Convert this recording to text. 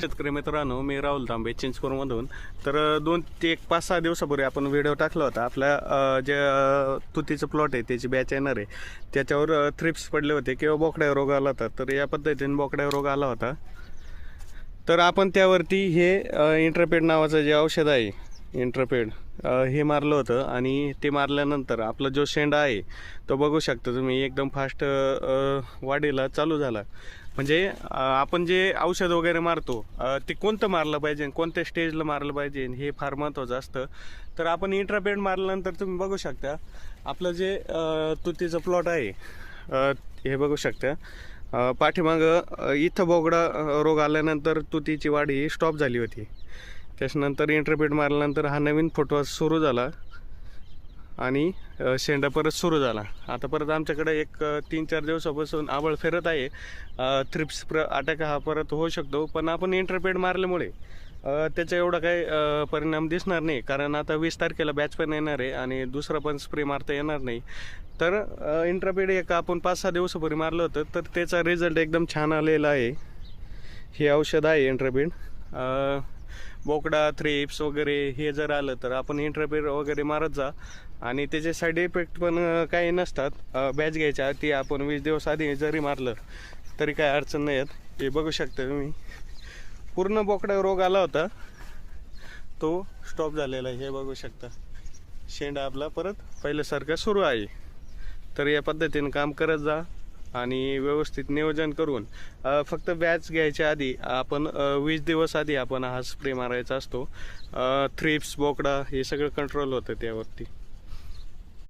शेतकरी मित्रांनो मी राहुल तांबे चिंचपूरमधून तर दोन ते एक पाच सहा दिवसापूर्वी आपण व्हिडिओ टाकला होता. आपल्या जे तुतीचं प्लॉट आहे त्याची बॅच येणार आहे. त्याच्यावर थ्रिप्स पडले होते किंवा बोकड्या रोग आला होता. तर या पद्धतीने बोकड्या रोग आला होता. तर आपण त्यावरती हे इंटरपेड नावाचं जे औषध आहे इंटरपेड हे मारलं होतं आणि ते मारल्यानंतर आपला जो शेंडा आहे तो बघू शकता तुम्ही एकदम फास्ट वाढीला चालू झाला. म्हणजे आपण जे औषध वगैरे मारतो ते कोणतं मारलं पाहिजे कोणत्या स्टेजला मारलं पाहिजे हे फार महत्त्वाचं असतं. तर आपण इंट्रापेड मारल्यानंतर तुम्ही बघू शकता आपलं जे तुतीचं प्लॉट आहे हे बघू शकता. पाठीमागं इथं बोगडा रोग आल्यानंतर तुतीची वाढ ही स्टॉप झाली होती. त्याच्यानंतर इंटरपीट मारल्यानंतर हा नवीन फोटो सुरू झाला. आणि शेंडा परत सुरू झाला. आता परत आमच्याकडे एक तीन चार दिवसापासून आबळ फिरत आहे. थ्रिप्स प्र अटॅक हा परत होऊ शकतो. पण आपण इंटरपेट मारल्यामुळे त्याचा एवढा काही परिणाम दिसणार नाही. कारण आता वीस तारखेला बॅच पण येणार आहे आणि दुसरा पण स्प्रे मारता येणार नाही. तर इंटरपेड एक आपण पाच सहा दिवसापूर्वी मारलं होतं. तर त्याचा रिझल्ट एकदम छान आलेला आहे. हे औषध आहे इंटरपेड बोकडा थ्रिप्स वगैरे हे जर आलं तर आपण इंटरफेअर वगैरे मारत जा. आणि त्याचे साईड इफेक्ट पण काही नसतात. बॅच घ्यायच्या आधी आपण वीस दिवस आधी जरी मारलं तरी काही अडचण नाही आहेत हे बघू शकता तुम्ही. पूर्ण बोकडा रोग आला होता. तो स्टॉप झालेला आहे. हे बघू शकता. शेंडा आपला परत पहिल्यासारखा सुरू आहे. तर या पद्धतीने काम करत जा. आणि व्यवस्थित नियोजन करून फक्त बॅच घ्यायच्या आधी आपण वीस दिवस आधी आपण हा स्प्रे मारायचा असतो. थ्रिप्स बोकडा हे सगळं कंट्रोल होतं त्यावरती.